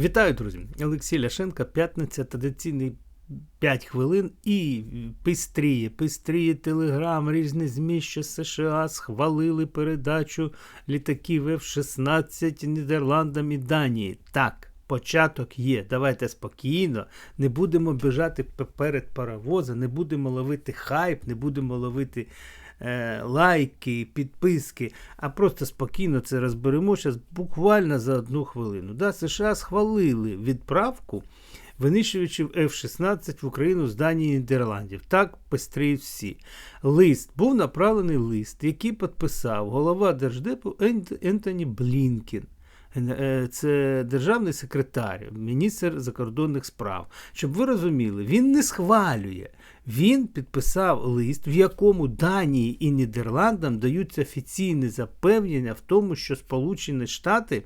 Вітаю, друзі! Олексій Ляшенко, п'ятниця, традиційний 5 хвилин і пестріє, пестріє телеграм, різні ЗМІ, що США схвалили передачу літаків F-16 Нідерландам і Данії. Так, початок є. Давайте спокійно, не будемо біжати перед паровоза, не будемо ловити хайп, не будемо ловити. Е, Лайки, підписки, а просто спокійно це розберемо зараз буквально за одну хвилину. Да, США схвалили відправку винищувачів F-16 в Україну з Данії і Нідерландів. Так пестріють всі. Лист був направлений лист, який підписав голова Держдепу Ент- Ентоні Блінкін. Е, Це державний секретар, міністр закордонних справ. Щоб ви розуміли, він не схвалює. Він підписав лист, в якому Данії і Нідерландам даються офіційні запевнення в тому, що Сполучені Штати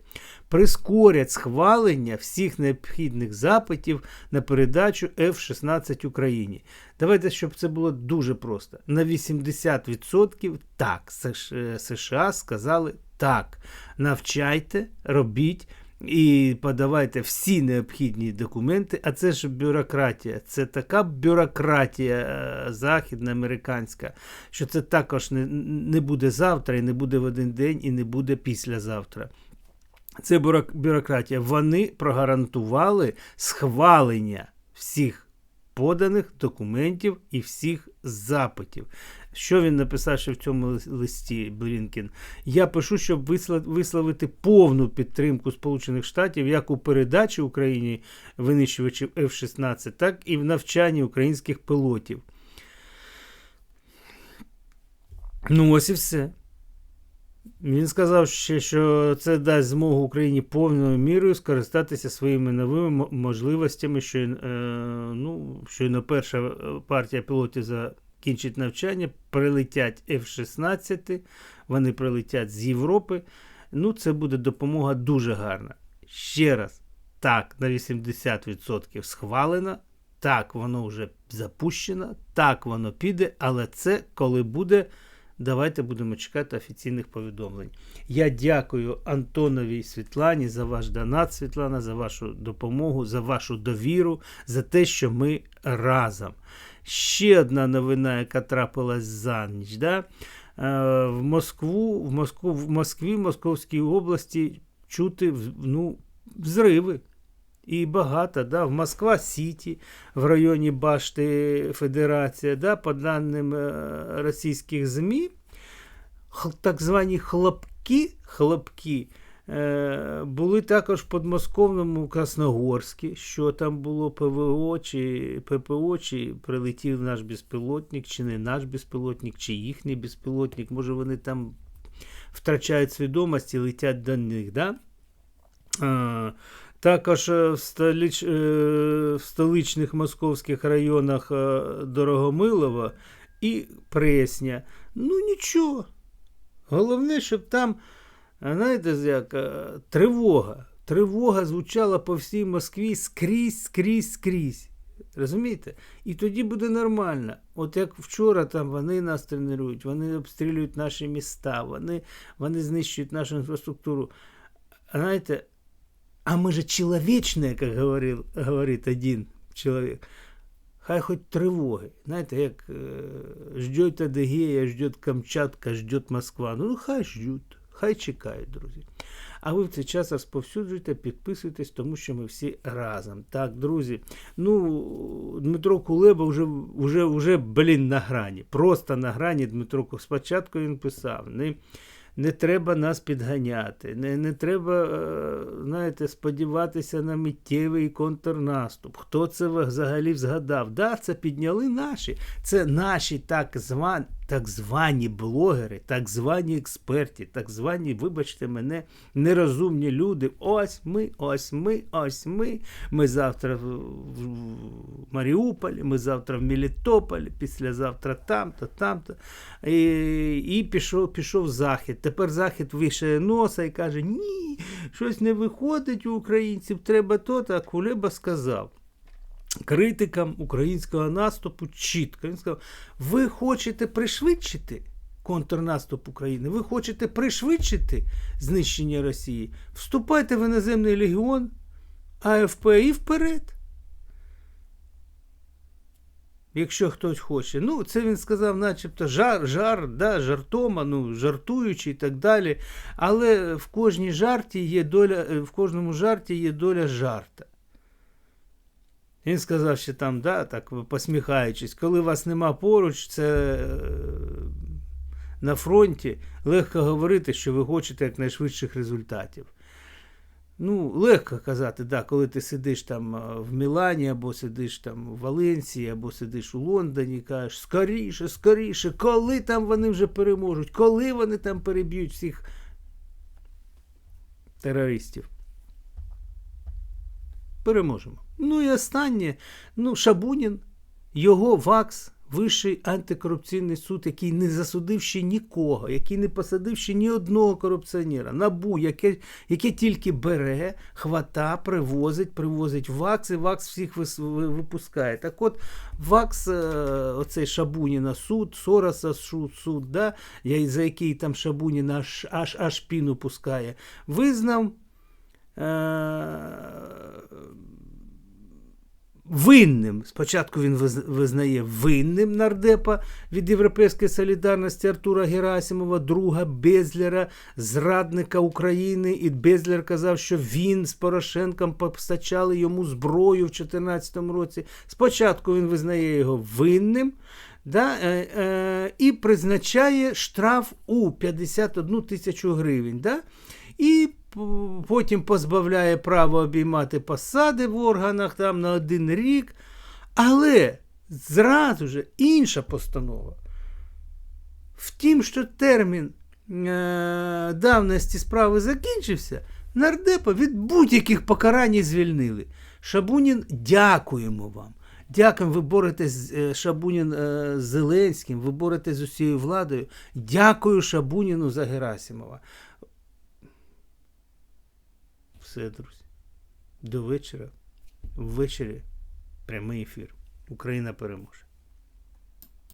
прискорять схвалення всіх необхідних запитів на передачу F-16 Україні. Давайте, щоб це було дуже просто. На 80% так, е, США сказали так. Навчайте, робіть. І подавайте всі необхідні документи, а це ж бюрократія. Це така бюрократія е, західна, американська, що це також не, не буде завтра, і не буде в один день, і не буде післязавтра. Це бюрократія. Вони прогарантували схвалення всіх поданих документів і всіх запитів. Що він написав ще в цьому листі Блінкен? Я пишу, щоб висловити повну підтримку Сполучених Штатів як у передачі Україні винищувачів F-16, так і в навчанні українських пілотів. Ну, ось і все. Він сказав ще, що це дасть змогу Україні повною мірою скористатися своїми новими можливостями, що е, ну, щойно перша е, партія пілотів закінчить навчання, прилетять F-16, вони прилетять з Європи. Ну, це буде допомога дуже гарна. Ще раз, так, на 80% схвалено, так, воно вже запущено, так воно піде, але це коли буде. Давайте будемо чекати офіційних повідомлень. Я дякую Антонові і Світлані за ваш донат, Світлана, за вашу допомогу, за вашу довіру, за те, що ми разом. Ще одна новина, яка трапилась за ніч. Да? Е, В Москву, в Москву, в Москві, в Московській області чути ну, взриви. І багато, да, в Москва Сіті, в районі Башти Федерація, да, по даним е, російських ЗМІ, так звані хлопки, хлопки е, були також в подмосковному Красногорську, що там було ПВО чи ППО, чи прилетів наш безпілотник, чи не наш безпілотник, чи їхній безпілотник. Може вони там втрачають свідомість і летять до них. Да? Також е, в, століч, е, в столичних московських районах е, Дорогомилова і Пресня. Ну нічого. Головне, щоб там, знаєте, як тривога. Тривога звучала по всій Москві скрізь, скрізь, скрізь. Розумієте? І тоді буде нормально. От як вчора там вони нас тренують, вони обстрілюють наші міста, вони, вони знищують нашу інфраструктуру. Знаєте, а мы же человечные, как говорил, говорит один человек. Хай хоть тривоги. Знаєте, як е, ждет Адигея, ждет Камчатка, ждет Москва. Ну, хай ждуть, хай чекають, друзі. А ви в цей час розповсюджуйте, підписуйтесь, тому що ми всі разом. Так, друзі. Ну, Дмитро Кулеба вже, вже, вже блін, на грані. Просто на грані Дмитро Спочатку він писав. Не, не треба нас підганяти, не, не треба, е, знаєте, сподіватися на миттєвий контрнаступ. Хто це взагалі згадав? Да, це підняли наші. Це наші так звані, так звані блогери, так звані експерти, так звані, вибачте мене, нерозумні люди. Ось ми, ось ми, ось ми. Ми завтра в, Маріуполі, ми завтра в Мелітополі, післязавтра там-то, там-то. І, і пішов, пішов захід. Тепер захід вишає носа і каже: ні, щось не виходить у українців, треба то, а Кулеба сказав. Критикам українського наступу чітко. Він сказав: ви хочете пришвидшити контрнаступ України, ви хочете пришвидшити знищення Росії, вступайте в іноземний легіон, АФП і вперед. Якщо хтось хоче. Ну, це він сказав, начебто, жар, жар, да, жартома, ну, жартуючи і так далі. Але в кожній жарті є доля, в кожному жарті є доля жарта. Він сказав, що там, да, так посміхаючись, коли вас нема поруч, це е, на фронті легко говорити, що ви хочете якнайшвидших результатів. Ну, легко казати, да, коли ти сидиш там е, в Мілані, або сидиш там в Валенції, або сидиш у Лондоні, кажеш, скоріше, скоріше, коли там вони вже переможуть, коли вони там переб'ють всіх терористів. Переможемо. Ну і останнє, ну, Шабунін, його ВАКС, Вищий антикорупційний суд, який не засудив ще нікого, який не посадив ще ні одного корупціонера. Набу, яке, яке тільки бере, хвата, привозить, привозить ВАКС, і ВАКС всіх випускає. Так от, ВАКС, е, оцей Шабуніна суд, Сороса суд, суд да, за який там Шабунін аж, аж, аж піну пускає, визнав. Е- винним. Спочатку він визнає винним нардепа від Європейської солідарності Артура Герасимова, друга Безлера, зрадника України. І Безлер казав, що він з Порошенком постачали йому зброю в 2014 році. Спочатку він визнає його винним. Да, е, е, і призначає штраф у 51 тисячу гривень. Да? І потім позбавляє права обіймати посади в органах там на один рік. Але зразу ж інша постанова. Втім, що термін е- давності справи закінчився, нардепа від будь-яких покарань звільнили. Шабунін, дякуємо вам. Дякуємо, ви боретесь з е, Шабунін е, з Зеленським, ви боретесь з усією владою. Дякую Шабуніну за Герасимова. Все, друзі. До вечора. Ввечері прямий ефір. Україна переможе.